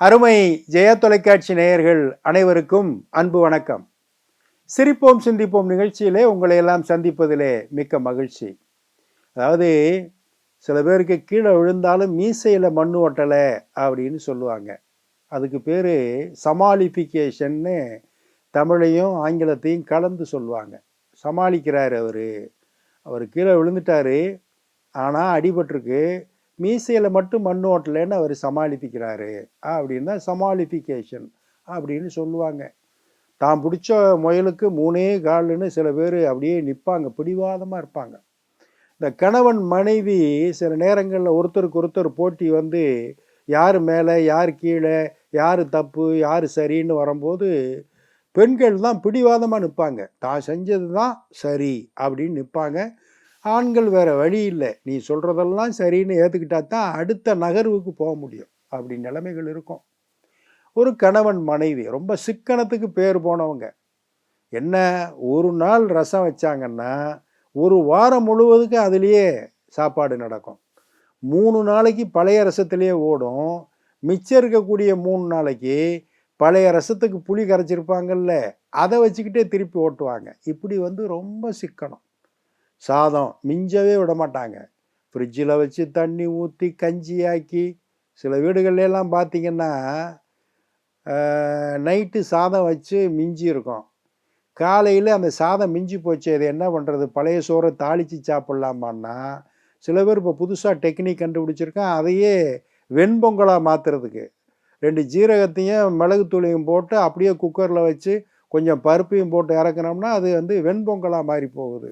அருமை ஜெயா தொலைக்காட்சி நேயர்கள் அனைவருக்கும் அன்பு வணக்கம். சிரிப்போம் சிந்திப்போம் நிகழ்ச்சியிலே உங்களை எல்லாம் சந்திப்பதிலே மிக்க மகிழ்ச்சி. அதாவது சில பேருக்கு கீழே விழுந்தாலும் மீசையில் மண் ஒட்டலை அப்படின்னு சொல்லுவாங்க. அதுக்கு பேர் சமாளிஃபிகேஷன்னு தமிழையும் ஆங்கிலத்தையும் கலந்து சொல்லுவாங்க. சமாளிக்கிறார் அவர். அவர் கீழே விழுந்துட்டார். ஆனால் அடிபட்டிருக்கு. மீசையில் மட்டும் மண் ஓட்டலைன்னு அவர் சமாளிப்பிக்கிறாரு. அப்படின்னா சமாளிஃபிகேஷன் அப்படின்னு சொல்லுவாங்க. தான் பிடிச்ச முயலுக்கு மூணே கால்னு சில பேர் அப்படியே நிற்பாங்க பிடிவாதமாக இருப்பாங்க. இந்த கணவன் மனைவி சில நேரங்களில் ஒருத்தருக்கு ஒருத்தர் போட்டி வந்து யார் மேலே யார் கீழே யார் தப்பு யார் சரின்னு வரும்போது பெண்கள் தான் பிடிவாதமாக நிற்பாங்க தான் செஞ்சது தான் சரி அப்படின்னு நிற்பாங்க ஆண்கள் வேறு வழி இல்லை. நீ சொல்கிறதெல்லாம் சரின்னு ஏற்றுக்கிட்டா தான் அடுத்த நகர்வுக்கு போக முடியும். அப்படி நிலைமைகள் இருக்கும். ஒரு கணவன் மனைவி ரொம்ப சிக்கனத்துக்கு பேர் போனவங்க. என்ன ஒரு நாள் ரசம் வச்சாங்கன்னா ஒரு வாரம் முழுவதுக்கு அதுலேயே சாப்பாடு நடக்கும். மூணு நாளைக்கு பழைய ரசத்துலேயே ஓடும். மிச்சம் இருக்கக்கூடிய மூணு நாளைக்கு பழைய ரசத்துக்கு புளி கரைச்சிருப்பாங்கல்ல அதை வச்சுக்கிட்டே திருப்பி ஓட்டுவாங்க. இப்படி வந்து ரொம்ப சிக்கனம். சாதம் மிஞ்சவே விட மாட்டாங்க ஃப்ரிட்ஜில் வச்சு தண்ணி ஊற்றி கஞ்சி ஆக்கி சில வீடுகள்லாம் பார்த்தீங்கன்னா நைட்டு சாதம் வச்சு மிஞ்சி இருக்கும் காலையில் அந்த சாதம் மிஞ்சி போச்சு அது என்ன பண்ணுறது பழைய சோறை தாளித்து சாப்பிட்லாமான்னா சில பேர் இப்போ புதுசாக டெக்னிக் கண்டுபிடிச்சிருக்கேன் அதையே வெண்பொங்கலாக மாற்றுறதுக்கு ரெண்டு ஜீரகத்தையும் மிளகுத்தூளையும் போட்டு அப்படியே குக்கரில் வச்சு கொஞ்சம் பருப்பையும் போட்டு இறக்குனோம்னா அது வந்து வெண்பொங்கலாக மாறி போகுது.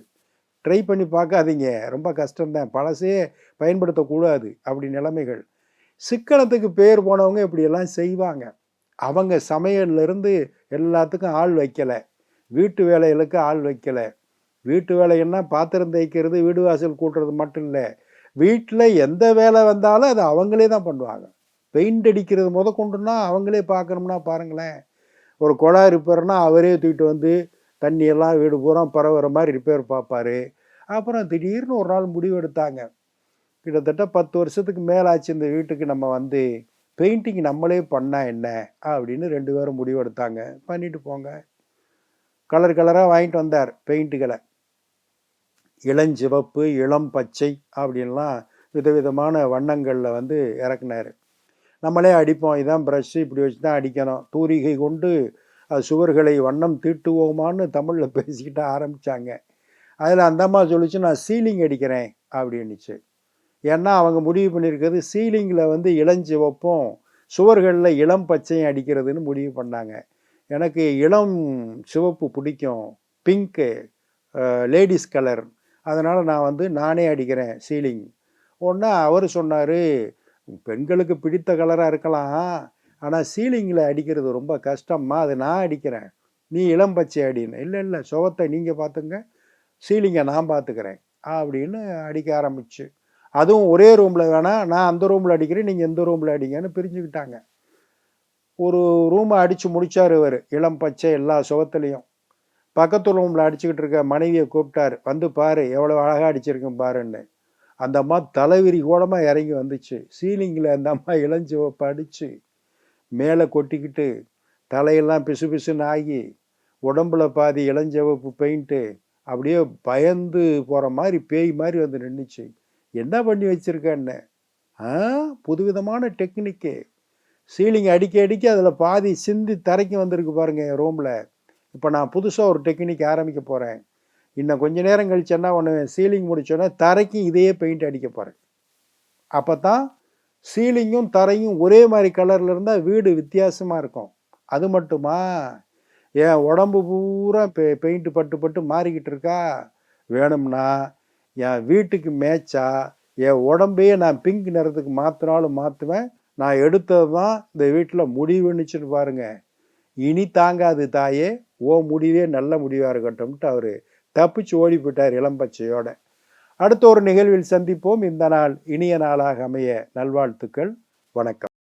ட்ரை பண்ணி பார்க்காதீங்க. ரொம்ப கஷ்டம்தான். பழசே பயன்படுத்தக்கூடாது அப்படி நிலைமைகள். சிக்கனத்துக்கு பேர் போனவங்க இப்படியெல்லாம் செய்வாங்க. அவங்க சமையல்லேருந்து எல்லாத்துக்கும் ஆள் வைக்கலை. வீட்டு வேலைகளுக்கு ஆள் வைக்கலை. வீட்டு வேலைன்னா பாத்திரம் தேய்க்கிறது வீடு வாசல் கூட்டுறது மட்டும் இல்லை. வீட்டில் எந்த வேலை வந்தாலும் அதை அவங்களே தான் பண்ணுவாங்க. பெயிண்ட் அடிக்கிறது முத கொண்டுன்னா அவங்களே பார்க்கணும்னா பாருங்களேன். ஒரு குழாய் ரிப்பேர்னா அவரே தூக்கிட்டு வந்து தண்ணியெல்லாம் வீடு பூரா பரவுற மாதிரி ரிப்பேர் பார்ப்பார் அப்புறம் திடீர்னு ஒரு நாள் முடிவு எடுத்தாங்க கிட்டத்தட்ட பத்து வருஷத்துக்கு மேலாச்சு இந்த வீட்டுக்கு நம்ம வந்து பெயிண்டிங் நம்மளே பண்ணால் என்ன? அப்படின்னு ரெண்டு பேரும் முடிவு எடுத்தாங்க பண்ணிட்டு போங்க. கலர் கலராக வாங்கிட்டு வந்தார் பெயிண்ட்டுகளை இளஞ்சிவப்பு இளம் பச்சை அப்படின்லாம் விதவிதமான வண்ணங்களில் வந்து இறக்குனார். நம்மளே அடிப்போம். இதான் ப்ரஷ்ஷு இப்படி வச்சு தான் அடிக்கணும். தூரிகை கொண்டு சுவர்களை வண்ணம் தீட்டுவோமான்னு தமிழில் பேசிக்கிட்டு ஆரம்பித்தாங்க அதில் அந்த அம்மா சொல்லிச்சு நான் சீலிங் அடிக்கிறேன் அப்படின்னுச்சு. ஏன்னா அவங்க முடிவு பண்ணியிருக்கிறது சீலிங்கில் வந்து இளஞ்சிவப்பும் சுவர்களில் இளம் பச்சையும் அடிக்கிறதுன்னு முடிவு பண்ணாங்க. எனக்கு இளம் சிவப்பு பிடிக்கும் பிங்க்கு லேடிஸ் கலர். அதனால் நான் வந்து நானே அடிக்கிறேன் சீலிங். ஒன்றா அவர் சொன்னார் பெண்களுக்கு பிடித்த கலராக இருக்கலாம். ஆனால் சீலிங்கில் அடிக்கிறது ரொம்ப கஷ்டம்மா அது நான் அடிக்கிறேன். நீ இளம் பச்சை அடின்னு. இல்லை இல்லை சுவத்தை நீங்கள் பார்த்துங்க. சீலிங்கை நான் பார்த்துக்கிறேன். அப்படின்னு அடிக்க ஆரம்பிச்சு. அதுவும் ஒரே ரூமில் வேணால் நான் அந்த ரூமில் அடிக்கிறேன் நீங்கள் எந்த ரூமில் அடிங்கன்னு பிரிஞ்சுக்கிட்டாங்க. ஒரு ரூமை அடித்து முடித்தார் இவர். இளம் பச்சை எல்லா சுகத்துலேயும். பக்கத்து ரூமில் அடிச்சுக்கிட்டு இருக்க மனைவியை கூப்பிட்டார். வந்து பாரு எவ்வளோ அழகாக அடிச்சிருக்கேன் பாருன்னு. அந்த அம்மா தலைவிரி கூடமாக இறங்கி வந்துச்சு. சீலிங்கில் அந்த அம்மா இளஞ்சிவப்பை அடித்து மேலே கொட்டிக்கிட்டு தலையெல்லாம் பிசு பிசுன்னு ஆகி உடம்புல பாதி இளஞ்சவப்பு பெயிண்ட்டு அப்படியே பயந்து போகிற மாதிரி பேய் மாதிரி வந்து நின்றுச்சு. என்ன பண்ணி வச்சுருக்கேன்னு? ஆ புதுவிதமான டெக்னிக்கு. சீலிங் அடிக்க அடிக்க அதில் பாதி சிந்தி தரைக்கு வந்திருக்கு பாருங்கள் என் ரூமில். இப்போ நான் புதுசாக ஒரு டெக்னிக் ஆரம்பிக்க போகிறேன். இன்னும் கொஞ்ச நேரம் கழிச்சு என்ன பண்ணுவேன்? சீலிங் முடிச்சோன்னே தரைக்கும் இதையே பெயிண்ட் அடிக்க போகிறேன். அப்போ தான் சீலிங்கும் தரையும் ஒரே மாதிரி கலரில் இருந்தால் வீடு வித்தியாசமாக இருக்கும். அது மட்டுமா? என் உடம்பு பூரா பெ பெயிண்ட் பட்டு பட்டு மாறிக்கிட்டு இருக்கா? வேணும்னா என் வீட்டுக்கு மேய்ச்சா என் உடம்பையே நான் பிங்க் நிறத்துக்கு மாற்றினாலும் மாற்றுவேன் நான் எடுத்தது தான் இந்த வீட்டில் முடிவுன்னுச்சுன்னு பாருங்க. இனி தாங்காது தாயே. ஓ முடிவே நல்ல முடிவாக இருக்கட்டும்ட்டு அவர் தப்பிச்சு ஓடி போயிட்டார் இளம்பச்சையோட அடுத்த ஒரு நிகழ்வில் சந்திப்போம். இந்த நாள் இனிய நாளாக அமைய நல்வாழ்த்துக்கள். வணக்கம்.